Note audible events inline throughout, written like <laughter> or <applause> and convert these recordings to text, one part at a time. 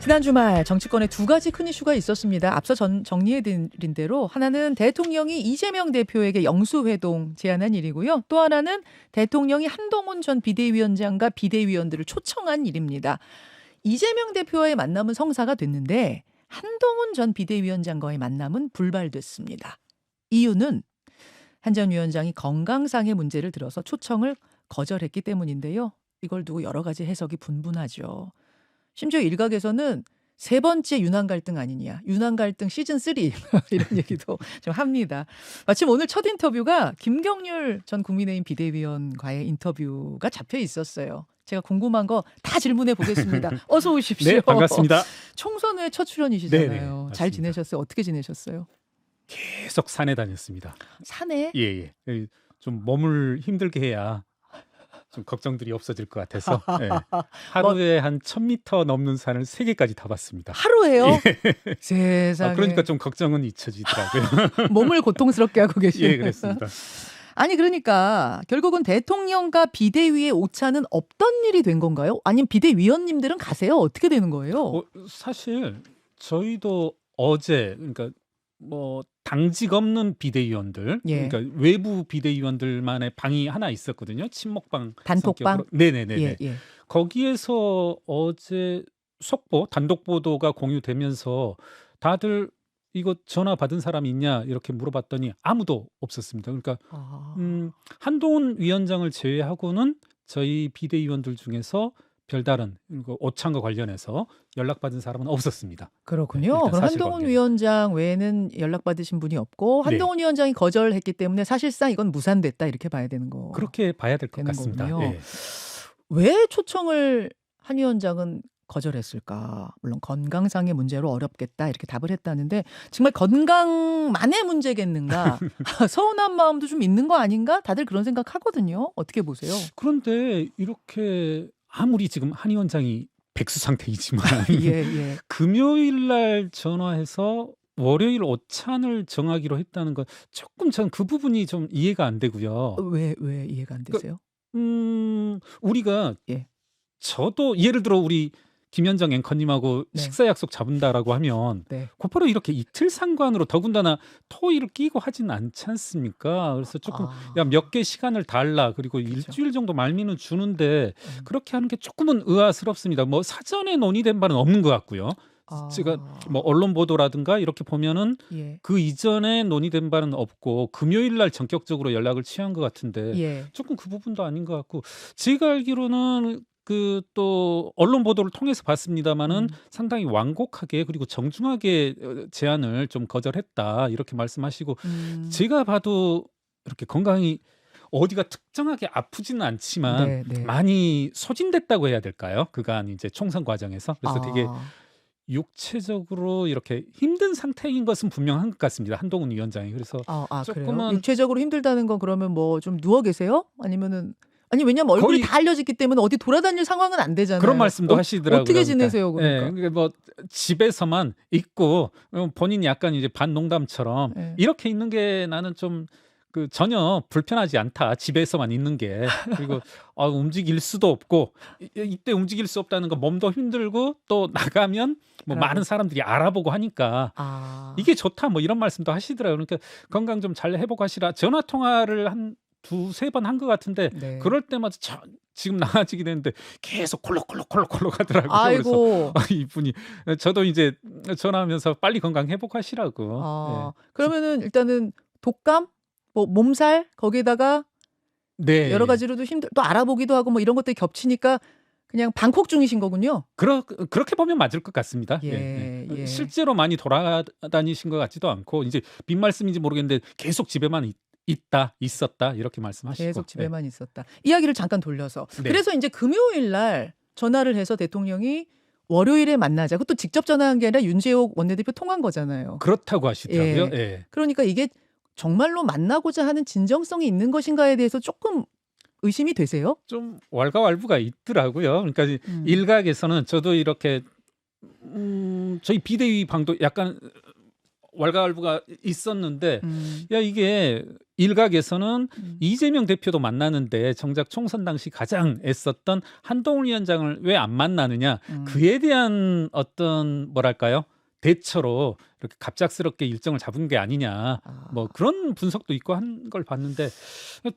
지난 주말 정치권에 두 가지 큰 이슈가 있었습니다. 앞서 전, 정리해드린 대로 하나는 대통령이 이재명 대표에게 영수회동 제안한 일이고요. 또 하나는 대통령이 한동훈 전 비대위원장과 비대위원들을 초청한 일입니다. 이재명 대표와의 만남은 성사가 됐는데 한동훈 전 비대위원장과의 만남은 불발됐습니다. 이유는 한 전 위원장이 건강상의 문제를 들어서 초청을 거절했기 때문인데요. 이걸 두고 여러 가지 해석이 분분하죠. 심지어 일각에서는 세 번째 윤한 갈등 아니냐. 윤한 갈등 시즌 3 <laughs> 이런 얘기도 <laughs> 좀 합니다. 마침 오늘 첫 인터뷰가 김경률 전 국민의힘 비대위원과의 인터뷰가 잡혀 있었어요. 제가 궁금한 거 다 질문해 보겠습니다. <laughs> 어서 오십시오. 네, 반갑습니다. 총선 후에 첫 출연이시잖아요. 네네, 잘. 지내셨어요? 어떻게 지내셨어요? 계속 산에 다녔습니다. 산에? 예, 예. 예, 좀 몸을 힘들게 해야 좀 걱정들이 없어질 것 같아서 <laughs> 예. 하루에 한 1000m 넘는 산을 세 개까지 타봤습니다. 하루에요? <laughs> 세상에. 아, 그러니까 좀 걱정은 잊혀지더라고요. <laughs> 몸을 고통스럽게 하고 계시네요. 예, 그랬습니다. 아니 그러니까 결국은 대통령과 비대위의 오차는 없던 일이 된 건가요? 아니면 비대위원님들은 가세요? 어떻게 되는 거예요? 어, 사실 저희도 어제 그러니까 뭐 당직 없는 비대위원들, 예. 그러니까 외부 비대위원들만의 방이 하나 있었거든요. 친목방, 단톡방? 네네네. 예, 예. 거기에서 어제 속보 단독 보도가 공유되면서 다들 이거 전화 받은 사람 있냐 이렇게 물어봤더니 아무도 없었습니다. 그러니까 아, 음, 한동훈 위원장을 제외하고는 저희 비대위원들 중에서 별다른 그 오창과 관련해서 연락받은 사람은 없었습니다. 그렇군요. 일단 그럼. 한동훈 위원장 외에는 연락 받으신 분이 없고 네. 한동훈 위원장이 거절했기 때문에 사실상 이건 무산됐다 이렇게 봐야 되는 거. 그렇게 봐야 될 것 같습니다. 예. 왜 초청을 한 위원장은 거절했을까? 물론 건강상의 문제로 어렵겠다 이렇게 답을 했다는데 정말 건강만의 문제겠는가? <laughs> 서운한 마음도 좀 있는 거 아닌가? 다들 그런 생각 하거든요. 어떻게 보세요? 그런데 이렇게 아무리 지금 한 위원장이 백수 상태이지만 <laughs> 예, 예. 금요일 날 전화해서 월요일 오찬을 정하기로 했다는 건 조금 전 그 부분이 좀 이해가 안 되고요. 왜, 왜 이해가 안 되세요? 음, 우리가 예. 저도 예를 들어 우리 김현정 앵커님하고 네. 식사 약속 잡은다라고 하면 네. 곧바로 이렇게 이틀 상관으로 더군다나 토일을 끼고 하진 않지 않습니까? 그래서 조금 아, 야몇 개 시간을 달라 그리고 일주일 정도 말미는 주는데 음. 그렇게 하는 게 조금은 의아스럽습니다. 뭐 사전에 논의된 바는 없는 것 같고요. 아, 제가 뭐 언론 보도라든가 이렇게 보면은 예. 그 이전에 논의된 바는 없고 금요일 날 전격적으로 연락을 취한 것 같은데 예. 조금 그 부분도 아닌 것 같고 제가 알기로는 그 또 언론 보도를 통해서 봤습니다마는 음. 상당히 완곡하게 그리고 정중하게 어, 제안을 좀 거절했다 이렇게 말씀하시고 음. 제가 봐도 이렇게 건강이 어디가 특정하게 아프지는 않지만 네, 네. 많이 소진됐다고 해야 될까요? 그간 이제 총선 과정에서 그래서 되게 아, 육체적으로 이렇게 힘든 상태인 것은 분명한 것 같습니다. 한동훈 위원장이 그래서 아, 아 그래요? 조금은- 육체적으로 힘들다는 건 그러면 뭐 좀 누워 계세요? 아니면은 아니 왜냐면 얼굴이 거의- 다 알려졌기 때문에 어디 돌아다닐 상황은 안 되잖아요. 그런 말씀도 어, 하시더라고요. 어떻게 그러니까. 지내세요, 그러니까? 예, 그러니까 뭐 집에서만 있고 어, 본인이 약간 이제 반 농담처럼 예. 이렇게 있는 게 나는 좀 그 전혀 불편하지 않다. 집에서만 있는 게 그리고 <laughs> 아, 움직일 수도 없고 이, 이때 움직일 수 없다는 건 몸도 힘들고 또 나가면 뭐 그러고. 많은 사람들이 알아보고 하니까 아, 이게 좋다 뭐 이런 말씀도 하시더라고요. 그러니까 건강 좀 잘 회복하시라. 전화 통화를 한 두세 번 한 것 같은데 네. 그럴 때마다 저, 지금 나아지게 되는데 계속 콜록콜록콜록콜록 하더라고요. 그래서 아이고. 아, 이분이 저도 이제 전화하면서 빨리 건강 회복하시라고. 아, 그러면은 일단은 독감, 뭐 몸살 거기에다가 네. 네. 여러 가지로도 힘들 또 알아보기도 하고 뭐 이런 것들이 겹치니까 그냥 방콕 중이신 거군요. 그러, 그렇게 보면 맞을 것 같습니다. 예, 예. 실제로 많이 돌아다니신 것 같지도 않고 이제 빈 말씀인지 모르겠는데 계속 집에만 있, 있다, 있었다 이렇게 말씀하시고 계속 집에만 있었다. 이야기를 잠깐 돌려서 네. 그래서 이제 금요일 날 전화를 해서 대통령이 월요일에 만나자. 그것도 직접 전화한 게 아니라 윤재옥 원내대표 통한 거잖아요. 그렇다고 하시더라고요. 예. 예. 그러니까 이게 정말로 만나고자 하는 진정성이 있는 것인가에 대해서 조금 의심이 되세요? 좀 왈가왈부가 있더라고요. 그러니까 음. 일각에서는 저도 이렇게 음, 저희 비대위 방도 약간 왈가왈부가 있었는데 음. 야 이게 일각에서는 음. 이재명 대표도 만나는데 정작 총선 당시 가장 애썼던 한동훈 위원장을 왜 안 만나느냐 음. 그에 대한 어떤 뭐랄까요 대처로 이렇게 갑작스럽게 일정을 잡은 게 아니냐 아. 뭐 그런 분석도 있고 한 걸 봤는데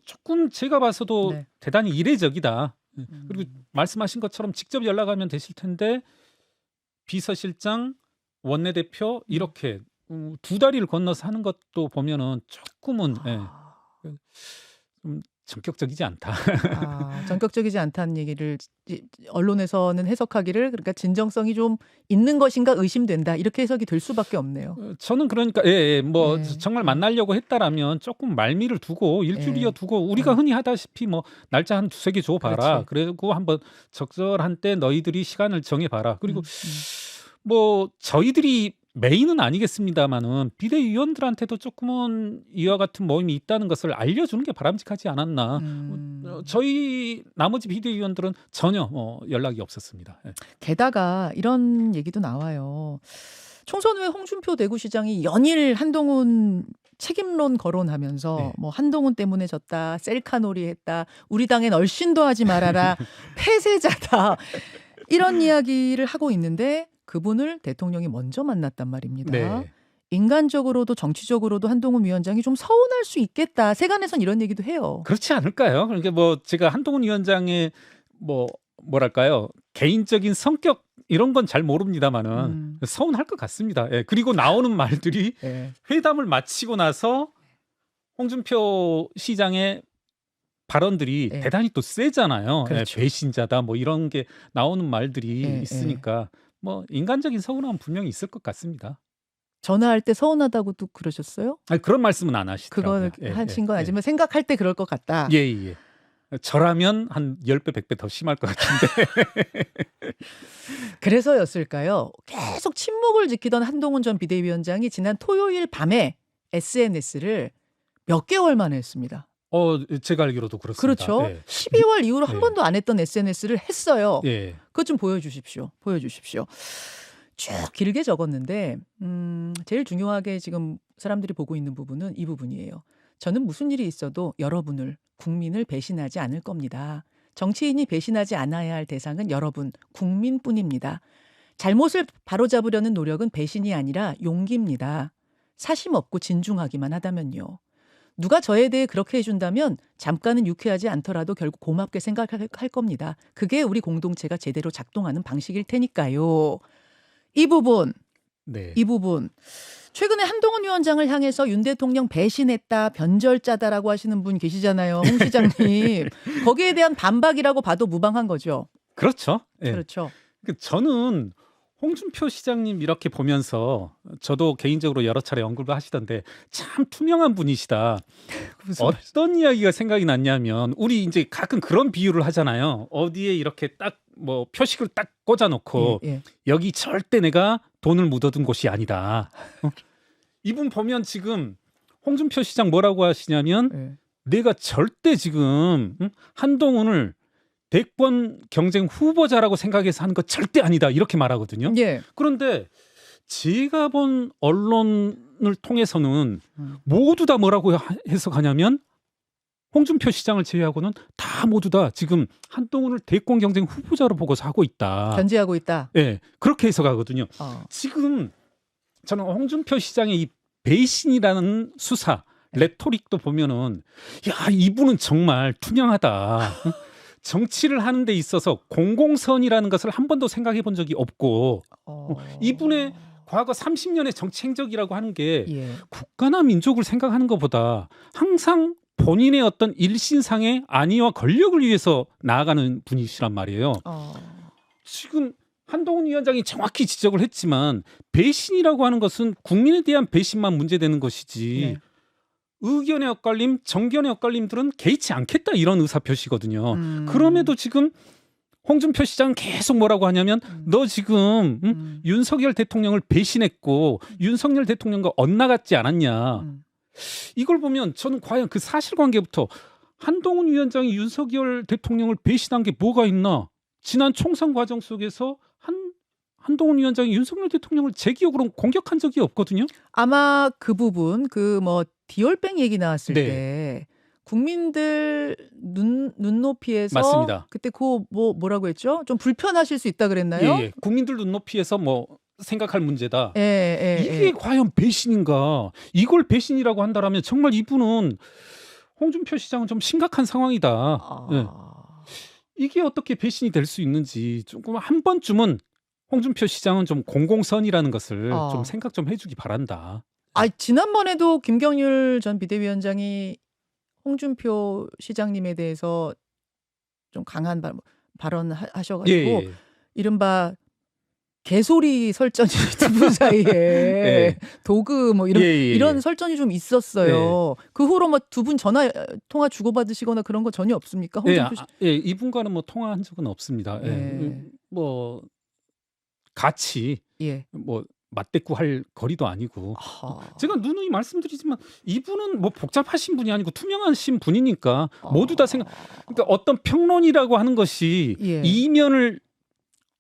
조금 제가 봐서도 네. 대단히 이례적이다. 음. 그리고 말씀하신 것처럼 직접 연락하면 되실 텐데 비서실장 원내대표 이렇게 음, 두 다리를 건너서 하는 것도 보면은 조금은 예, 아. 좀 전격적이지 않다. 아, 전격적이지 않다는 얘기를 이- 언론에서는 해석하기를 그러니까 진정성이 좀 있는 것인가 의심된다 이렇게 해석이 될 수밖에 없네요. 어, 저는 그러니까 예, 예, 뭐 네. 정말 만나려고 했다라면 조금 말미를 두고 일주일이어 네. 두고 우리가 네. 흔히 하다시피 뭐 날짜 한 두세 개 줘 봐라. 그렇지. 그리고 한번 적절한 때 너희들이 시간을 정해 봐라. 그리고 음, 음. 뭐 저희들이 메인은 아니겠습니다만은 비대위원들한테도 조금은 이와 같은 모임이 있다는 것을 알려주는 게 바람직하지 않았나. 음. 어, 저희 나머지 비대위원들은 전혀 뭐 연락이 없었습니다. 예. 게다가 이런 얘기도 나와요. 총선 후에 홍준표 대구시장이 연일 한동훈 책임론 거론하면서 네. 뭐 한동훈 때문에 졌다, 셀카놀이 했다, 우리 당엔 얼씬도 하지 말아라, <laughs> 폐쇄자다 이런 이야기를 하고 있는데 그분을 대통령이 먼저 만났단 말입니다. 네. 인간적으로도 정치적으로도 한동훈 위원장이 좀 서운할 수 있겠다. 세간에선 이런 얘기도 해요. 그렇지 않을까요? 그러니까 뭐 제가 한동훈 위원장의 뭐 뭐랄까요 개인적인 성격 이런 건 잘 모릅니다만은 음. 서운할 것 같습니다. 예. 그리고 나오는 말들이 <laughs> 예. 회담을 마치고 나서 홍준표 시장의 발언들이 예. 대단히 또 세잖아요. 예, 그렇죠. 배신자다 뭐 이런 게 나오는 말들이 예, 있으니까 뭐 인간적인 서운함은 분명히 있을 것 같습니다. 전화할 때 서운하다고도 그러셨어요? 아니, 그런 말씀은 안 하시더라고요. 그거 예, 하신 예, 건 예. 아니지만 생각할 때 그럴 것 같다. 예, 예. 예. 저라면 한 10배, 100배 더 심할 것 같은데. <laughs> 그래서였을까요? 계속 침묵을 지키던 한동훈 전 비대위원장이 지난 토요일 밤에 SNS를 몇 개월 만에 했습니다. 어, 제가 알기로도 그렇습니다. 그렇죠. 예. 12월 이후로 한 예. 번도 안 했던 SNS를 했어요. 예. 그것 좀 보여주십시오. 보여주십시오. 쭉 길게 적었는데 음, 제일 중요하게 지금 사람들이 보고 있는 부분은 이 부분이에요. 저는 무슨 일이 있어도 여러분을 국민을 배신하지 않을 겁니다. 정치인이 배신하지 않아야 할 대상은 여러분 국민뿐입니다. 잘못을 바로잡으려는 노력은 배신이 아니라 용기입니다. 사심 없고 진중하기만 하다면요. 누가 저에 대해 그렇게 해준다면 잠깐은 유쾌하지 않더라도 결국 고맙게 생각할 할 겁니다. 그게 우리 공동체가 제대로 작동하는 방식일 테니까요. 이 부분, 네. 이 부분. 최근에 한동훈 위원장을 향해서 윤 대통령 배신했다, 변절자다라고 하시는 분 계시잖아요. 홍 시장님. <laughs> 거기에 대한 반박이라고 봐도 무방한 거죠. 그렇죠. 예. 그렇죠. 그 저는 홍준표 시장님 이렇게 보면서 저도 개인적으로 여러 차례 언급을 하시던데 참 투명한 분이시다. 어떤 이야기가 생각이 났냐면 우리 이제 가끔 그런 비유를 하잖아요. 어디에 이렇게 딱 뭐 표식을 딱 꽂아놓고 예, 예. 여기 절대 내가 돈을 묻어둔 곳이 아니다. 어? <laughs> 이분 보면 지금 홍준표 시장 뭐라고 하시냐면 예. 내가 절대 지금 응? 한동훈을 대권 경쟁 후보자라고 생각해서 하는 거 절대 아니다 이렇게 말하거든요. 예. 그런데 제가 본 언론을 통해서는 음. 모두 다 뭐라고 하- 해석하냐면 홍준표 시장을 제외하고는 다 모두 다 지금 한동훈을 대권 경쟁 후보자로 보고서 하고 있다. 견제하고 있다. 예, 그렇게 해석하거든요. 어. 지금 저는 홍준표 시장의 이 배신이라는 수사 레토릭도 보면은 야 이분은 정말 투명하다. <laughs> 응? 정치를 하는 데 있어서 공공선이라는 것을 한 번도 생각해 본 적이 없고 어. 이분의 과거 30년의 정치 행적이라고 하는 게 예. 국가나 민족을 생각하는 것보다 항상 본인의 어떤 일신상의 안위와 권력을 위해서 나아가는 분이시란 말이에요. 어. 지금 한동훈 위원장이 정확히 지적을 했지만 배신이라고 하는 것은 국민에 대한 배신만 문제되는 것이지 네. 의견의 엇갈림, 정견의 엇갈림들은 개의치 않겠다 이런 의사 표시거든요. 음. 그럼에도 지금 홍준표 시장은 계속 뭐라고 하냐면 음. 너 지금 응? 음. 윤석열 대통령을 배신했고 윤석열 대통령과 엇나갔지 않았냐. 음. 이걸 보면 저는 과연 그 사실관계부터 한동훈 위원장이 윤석열 대통령을 배신한 게 뭐가 있나? 지난 총선 과정 속에서 한 한동훈 위원장이 윤석열 대통령을 제 기억으로는 공격한 적이 없거든요. 아마 그 부분 그뭐 디올뱅 얘기 나왔을 네. 때 국민들 눈 눈높이에서 맞습니다. 그때 그 뭐 뭐라고 했죠? 좀 불편하실 수 있다 그랬나요? 예, 예. 국민들 눈높이에서 뭐 생각할 문제다. 예, 예, 이게 예. 과연 배신인가? 이걸 배신이라고 한다라면 정말 이분은 홍준표 시장은 좀 심각한 상황이다. 아, 예. 이게 어떻게 배신이 될 수 있는지 조금 한 번쯤은 홍준표 시장은 좀 공공선이라는 것을 어. 좀 생각 좀 해주기 바란다. 아, 지난번에도 김경률 전 비대위원장이 홍준표 시장님에 대해서 좀 강한 발, 발언 하- 하셔가지고 예, 예. 이른바 개소리 설전이 <laughs> 두 분 사이에 예. 도그 뭐 이런 예, 예, 이런 예. 설전이 좀 있었어요. 그 후로 뭐 두 분 전화 통화 주고 받으시거나 그런 거 전혀 없습니까? 예, 홍준표 씨. 아, 예, 이분과는 뭐 통화한 적은 없습니다. 예. 예. 음, 뭐 같이 예. 뭐 맞대꾸 할 거리도 아니고 하. 제가 누누이 말씀드리지만 이분은 뭐 복잡하신 분이 아니고 투명하신 분이니까 모두 다 생각 그러니까 어떤 평론이라고 하는 것이 예. 이면을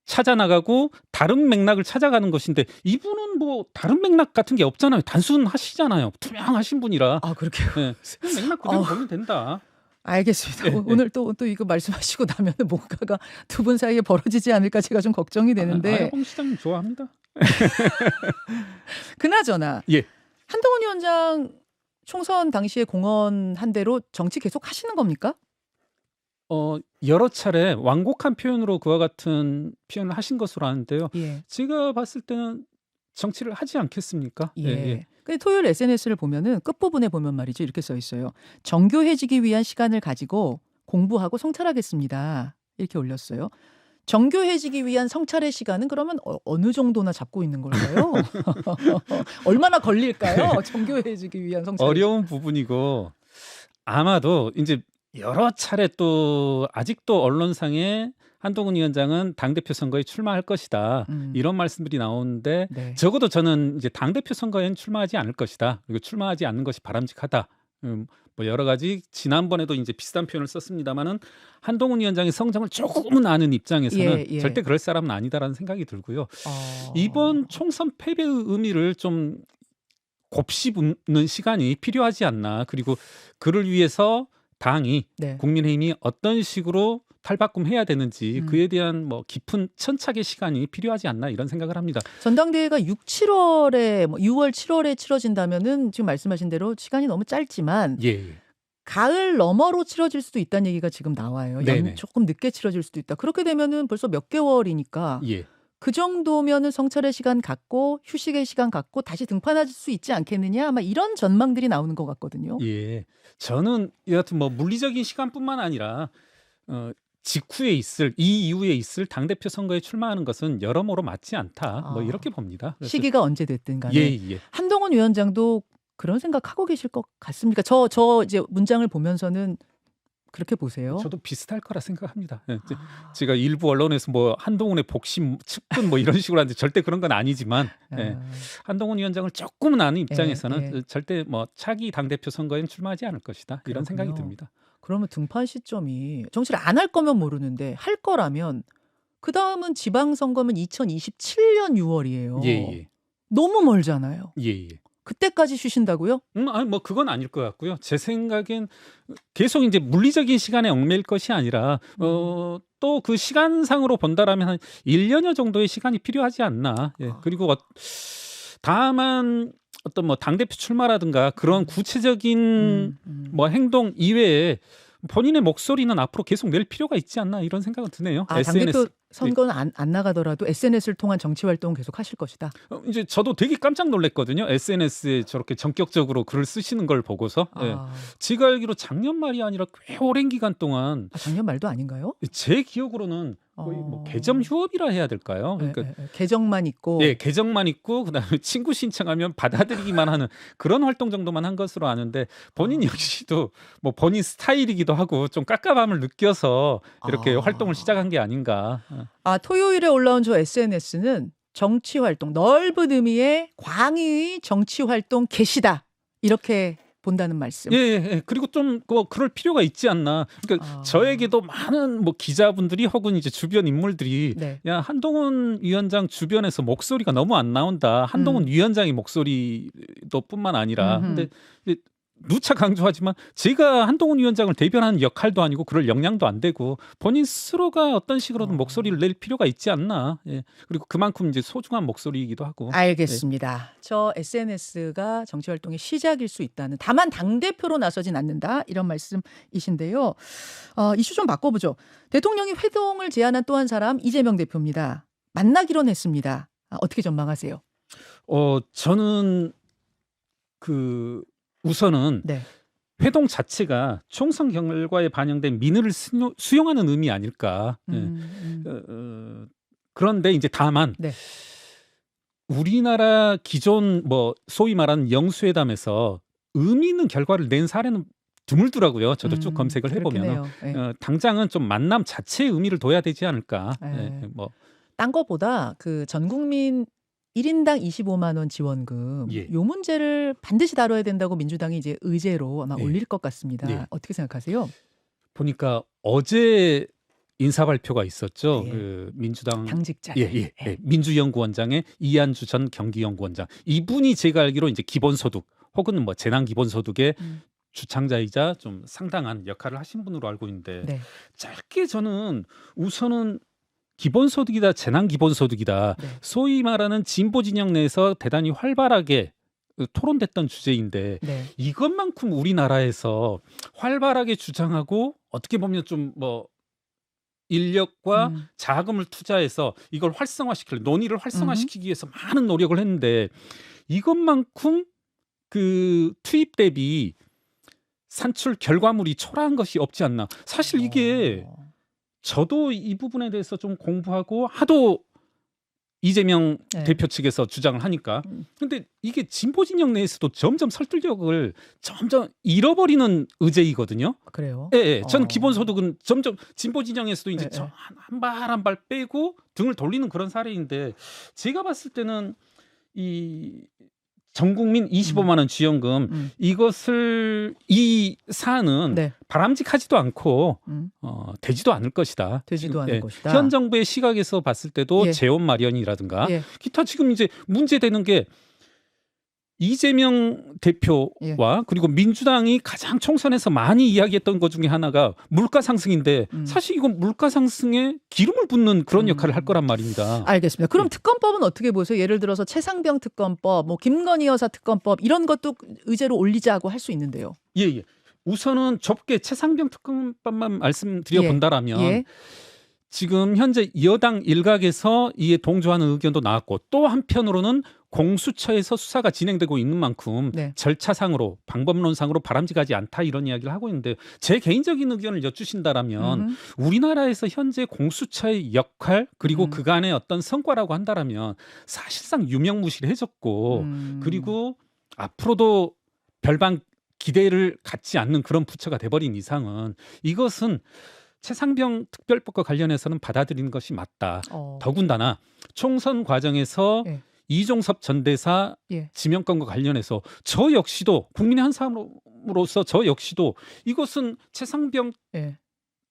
찾아 나가고 다른 맥락을 찾아가는 것인데 이분은 뭐 다른 맥락 같은 게 없잖아요. 단순하시잖아요. 투명하신 분이라 아 그렇게 예. 그 맥락 그대로 어. 보면 된다. 알겠습니다. 예, 오- 예. 오늘 또 또 이거 말씀하시고 나면 뭔가가 두 분 사이에 벌어지지 않을까 제가 좀 걱정이 아, 되는데 홍 시장님 좋아합니다. <laughs> 그나저나 예. 한동훈 위원장 총선 당시에 공언한 대로 정치 계속 하시는 겁니까? 어 여러 차례 완곡한 표현으로 그와 같은 표현을 하신 것으로 아는데요. 예. 제가 봤을 때는 정치를 하지 않겠습니까? 예. 근데 토요일 SNS를 보면은 끝부분에 보면 말이죠. 이렇게 써 있어요. 정교해지기 위한 시간을 가지고 공부하고 성찰하겠습니다. 이렇게 올렸어요. 정교해지기 위한 성찰의 시간은 그러면 어, 어느 정도나 잡고 있는 걸까요? <laughs> 얼마나 걸릴까요? 정교해지기 위한 성찰. 어려운 부분이고 아마도 이제 여러 차례 또 아직도 언론상에 한동훈 위원장은 당 대표 선거에 출마할 것이다 음. 이런 말씀들이 나오는데 네. 적어도 저는 이제 당 대표 선거에는 출마하지 않을 것이다 그리고 출마하지 않는 것이 바람직하다. 음, 뭐 여러 가지 지난번에도 이제 비슷한 표현을 썼습니다만은 한동훈 위원장의 성정을 조금은 아는 입장에서는 예, 예. 절대 그럴 사람은 아니다라는 생각이 들고요. 어. 이번 총선 패배의 의미를 좀 곱씹는 시간이 필요하지 않나. 그리고 그를 위해서 당이 네. 국민의힘이 어떤 식으로 탈바꿈해야 되는지 음. 그에 대한 뭐 깊은 천착의 시간이 필요하지 않나 이런 생각을 합니다. 전당대회가 6, 7월에 뭐 6월, 7월에 치러진다면은 지금 말씀하신 대로 시간이 너무 짧지만 예. 예. 가을 너머로 치러질 수도 있다는 얘기가 지금 나와요. 연-. 조금 늦게 치러질 수도 있다. 그렇게 되면은 벌써 몇 개월이니까 예. 그 정도면은 성찰의 시간 갖고 휴식의 시간 갖고 다시 등판하실 수 있지 않겠느냐. 아마 이런 전망들이 나오는 것 같거든요. 예. 저는 여하튼 뭐 물리적인 시간뿐만 아니라 어 직후에 있을 이 이후에 있을 당 대표 선거에 출마하는 것은 여러모로 맞지 않다. 뭐 아. 이렇게 봅니다. 시기가 언제 됐든 간에 예, 예. 한동훈 위원장도 그런 생각 하고 계실 것 같습니까? 저저 이제 문장을 보면서는 그렇게 보세요. 저도 비슷할 거라 생각합니다. 예, 아, 제가 일부 언론에서 뭐 한동훈의 복심 측근 뭐 이런 식으로 하는데 절대 그런 건 아니지만 예. 아, 한동훈 위원장을 조금은 아는 입장에서는 예. 절대 뭐 차기 당 대표 선거엔 출마하지 않을 것이다 이런 생각이 그렇군요. 듭니다. 그러면 등판 시점이 정치를 안 할 거면 모르는데 할 거라면 그 다음은 지방선거면 2027년 6월이에요. 예, 예, 너무 멀잖아요. 예, 예. 그때까지 쉬신다고요? 음, 아니 뭐 그건 아닐 것 같고요. 제 생각엔 계속 이제 물리적인 시간에 얽매일 것이 아니라 어, 또그 시간상으로 본다라면 한 1년여 정도의 시간이 필요하지 않나. 예. 아. 그리고 어, 다만 어떤 뭐 당대표 출마라든가 그런 구체적인 음, 음. 뭐 행동 이외에 본인의 목소리는 앞으로 계속 낼 필요가 있지 않나 이런 생각은 드네요. 아, 당대표 선거는 안, 안 나가더라도 SNS를 통한 정치 활동은 계속 하실 것이다. 어, 이제 저도 되게 깜짝 놀랐거든요. SNS에 저렇게 전격적으로 글을 쓰시는 걸 보고서. 예. 아, 제가 알기로 작년 말이 아니라 꽤 오랜 기간 동안 아, 작년 말도 아닌가요? 제 기억으로는 거의 뭐 어. 개점 휴업이라 해야 될까요? 예, 그러니까 예, 예. 계정만 있고 예, 계정만 있고 그다음에 <laughs> 친구 신청하면 받아들이기만 하는 그런 활동 정도만 한 것으로 아는데 본인 아. 역시도 뭐 본인 스타일이기도 하고 좀 깝깝함을 느껴서 이렇게 아. 활동을 시작한 게 아닌가. 어. 아, 토요일에 올라온 저 SNS는 정치 활동 넓은 의미의 광의 정치 활동 개시다. 이렇게 본다는 말씀. 예, 예, 예. 그리고 좀 뭐 그럴 필요가 있지 않나. 그러니까 아. 저에게도 많은 뭐 기자분들이 혹은 이제 주변 인물들이 네. 야 한동훈 위원장 주변에서 목소리가 너무 안 나온다. 한동훈 음. 위원장의 목소리도 뿐만 아니라 음흠. 근데 누차 강조하지만 제가 한동훈 위원장을 대변하는 역할도 아니고 그럴 역량도 안 되고 본인 스스로가 어떤 식으로든 어. 목소리를 낼 필요가 있지 않나. 예. 그리고 그만큼 이제 소중한 목소리이기도 하고. 알겠습니다. 저 SNS가 정치 활동의 시작일 수 있다는 다만 당 대표로 나서진 않는다 이런 말씀이신데요. 어, 이슈 좀 바꿔보죠. 대통령이 회동을 제안한 또 한 사람 이재명 대표입니다. 만나기로 했습니다. 아, 어떻게 전망하세요? 어 저는 그 우선은 네. 회동 자체가 총선 결과에 반영된 민의를 수용- 수용하는 의미 아닐까. 예. 음, 음. 어, 어, 그런데 이제 다만 네. 우리나라 기존 뭐 소위 말하는 영수회담에서 의미 있는 결과를 낸 사례는 드물더라고요. 저도 쭉 음, 검색을 그렇긴 해보면. 예. 어, 당장은 좀 만남 자체의 의미를 둬야 되지 않을까. 예. 예, 뭐딴 거보다 그 전 국민 1인당 25만 원 지원금 예. 요 문제를 반드시 다뤄야 된다고 민주당이 이제 의제로 아마 예. 올릴 것 같습니다. 예. 어떻게 생각하세요? 보니까 어제 인사 발표가 있었죠. 예. 그 민주당 당직자. 예, 예, 예. 민주연구원장의 이한주 전 경기연구원장. 이분이 제가 알기로 이제 기본소득 혹은 뭐 재난 기본소득의 음. 주창자이자 좀 상당한 역할을 하신 분으로 알고 있는데 네. 짧게 저는 우선은 기본소득이다 재난 기본소득이다 네. 소위 말하는 진보 진영 내에서 대단히 활발하게 그 토론됐던 주제인데 네. 이것만큼 우리나라에서 활발하게 주장하고 어떻게 보면 좀뭐 인력과 음. 자금을 투자해서 이걸 활성화시킬 논의를 활성화시키기 위해서 많은 노력을 했는데 이것만큼 그 투입 대비 산출 결과물이 초라한 것이 없지 않나. 사실 이게 어. 저도 이 부분에 대해서 좀 공부하고 하도 이재명 네. 대표 측에서 주장을 하니까 음. 근데 이게 진보 진영 내에서도 점점 설득력을 점점 잃어버리는 의제이거든요. 그래요. 예, 예. 저는 어. 기본소득은 점점 진보 진영에서도 이제 예, 예. 한발 한 발 빼고 등을 돌리는 그런 사례인데 제가 봤을 때는 이 전 국민 25만 원 지원금 음. 이것을 이 사안은 네. 바람직하지도 않고 음. 어, 되지도 않을 것이다. 되지도 않을 예, 것이다. 현 정부의 시각에서 봤을 때도 예. 재원 마련이라든가 예. 기타 지금 이제 문제되는 게 이재명 대표와 예. 그리고 민주당이 가장 총선에서 많이 이야기했던 것 중에 하나가 물가 상승인데 음. 사실 이건 물가 상승에 기름을 붓는 그런 음. 역할을 할 거란 말입니다. 알겠습니다. 그럼 예. 특검법은 어떻게 보세요? 예를 들어서 최상병 특검법, 뭐 김건희 여사 특검법 이런 것도 의제로 올리자고 할 수 있는데요. 예, 예. 우선은 좁게 최상병 특검법만 말씀드려 예. 본다라면 예. 지금 현재 여당 일각에서 이에 동조하는 의견도 나왔고 또 한편으로는 공수처에서 수사가 진행되고 있는 만큼 네. 절차상으로 방법론상으로 바람직하지 않다 이런 이야기를 하고 있는데 제 개인적인 의견을 여쭈신다라면 음흠. 우리나라에서 현재 공수처의 역할 그리고 음. 그간의 어떤 성과라고 한다라면 사실상 유명무실해졌고 음. 그리고 앞으로도 별반 기대를 갖지 않는 그런 부처가 돼버린 이상은 이것은 최상병 특별법과 관련해서는 받아들이는 것이 맞다. 어. 더군다나 총선 과정에서 예. 이종섭 전 대사 예. 지명권과 관련해서 저 역시도 국민의 한 사람으로서 저 역시도 이것은 최상병 예.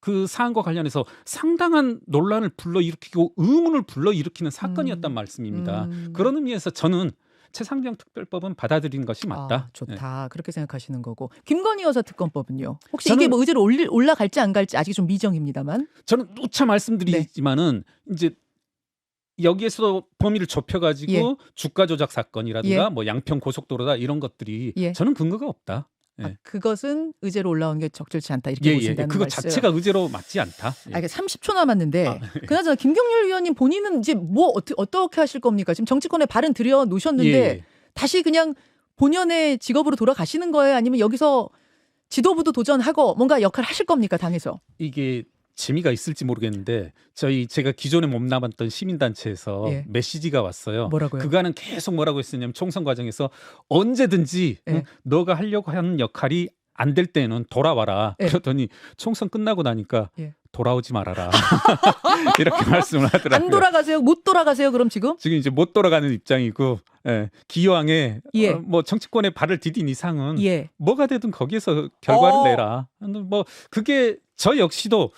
그 사안과 관련해서 상당한 논란을 불러일으키고 의문을 불러일으키는 사건이었단 음. 말씀입니다. 음. 그런 의미에서 저는 최상병 특별법은 받아들이는 것이 맞다. 아, 좋다. 그렇게 생각하시는 거고. 김건희 여사 특검법은요. 혹시 이게 뭐 의제로 올리, 올라갈지 안 갈지 아직 좀 미정입니다만. 저는 누차 말씀드리지만은 네. 이제 여기에서 범위를 좁혀가지고 예. 주가 조작 사건이라든가 예. 뭐 양평 고속도로다 이런 것들이 예. 저는 근거가 없다. 예. 아, 그것은 의제로 올라온 게 적절치 않다 이렇게 예, 예. 보신다는 그거 말씀. 자체가 의제로 맞지 않다. 예. 아, 이게 30초 남았는데 아, <laughs> 그나저나 김경률 의원님 본인은 이제 뭐 어떻게 어떻게 하실 겁니까? 지금 정치권에 발은 들여 놓으셨는데 예, 예. 다시 그냥 본연의 직업으로 돌아가시는 거예요? 아니면 여기서 지도부도 도전하고 뭔가 역할 하실 겁니까 당에서? 이게 재미가 있을지 모르겠는데 저희 제가 기존에 몸담았던 시민단체에서 예. 메시지가 왔어요. 뭐라고요? 그간은 계속 뭐라고 했었냐면 총선 과정에서 언제든지 예. 응, 너가 하려고 하는 역할이 안 될 때는 돌아와라. 예. 그랬더니 총선 끝나고 나니까 예. 돌아오지 말아라. <laughs> 이렇게 말씀을 하더라고요. 안 돌아가세요? 못 돌아가세요? 그럼 지금? 지금 이제 못 돌아가는 입장이고 예, 기왕에 예. 어, 뭐 정치권에 발을 디딘 이상은 예. 뭐가 되든 거기에서 결과를 어. 내라. 뭐 그게 저 역시도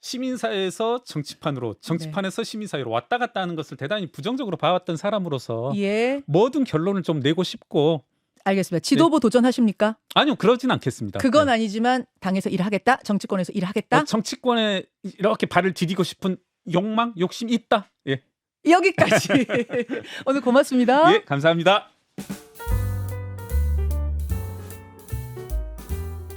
시민사회에서 정치판으로 정치판에서 시민사회로 왔다 갔다 하는 것을 대단히 부정적으로 봐왔던 사람으로서 예. 모든 결론을 좀 내고 싶고 알겠습니다. 지도부 도전하십니까? 아니요 그러진 않겠습니다. 그건 네. 아니지만 당에서 일하겠다. 정치권에서 일하겠다. 뭐 정치권에 이렇게 발을 디디고 싶은 욕망, 욕심 있다. 예, 여기까지. <laughs> 오늘 고맙습니다. 예 감사합니다.